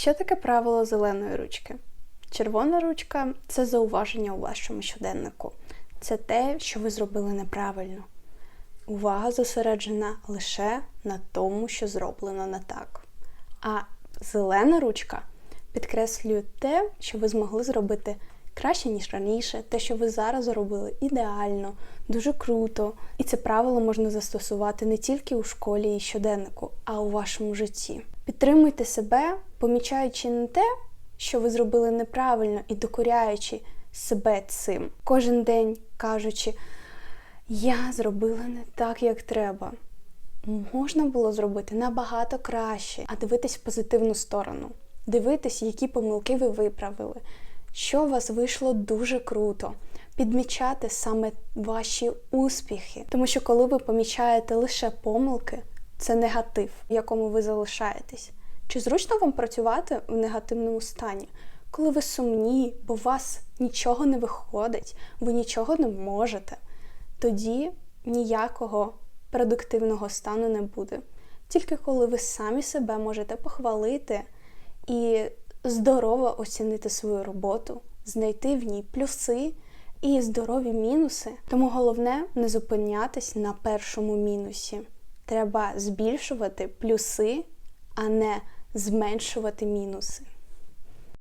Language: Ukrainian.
Що таке правило зеленої ручки? Червона ручка це зауваження у вашому щоденнику. Це те, що ви зробили неправильно. Увага зосереджена лише на тому, що зроблено не так. А зелена ручка підкреслює те, що ви змогли зробити краще, ніж раніше, те, що ви зараз зробили ідеально, дуже круто. І це правило можна застосувати не тільки у школі і щоденнику, а у вашому житті. Підтримуйте себе, помічаючи не те, що ви зробили неправильно і докоряючи себе цим. Кожен день кажучи, я зробила не так, як треба. Можна було зробити набагато краще, а дивитись в позитивну сторону, дивитись, які помилки ви виправили, що у вас вийшло дуже круто, підмічати саме ваші успіхи. Тому що коли ви помічаєте лише помилки, це негатив, в якому ви залишаєтесь. Чи зручно вам працювати в негативному стані, коли ви сумні, бо у вас нічого не виходить, ви нічого не можете? Тоді ніякого продуктивного стану не буде. Тільки коли ви самі себе можете похвалити і здорово оцінити свою роботу, знайти в ній плюси і здорові мінуси. Тому головне не зупинятись на першому мінусі. Треба збільшувати плюси, а не зменшувати мінуси.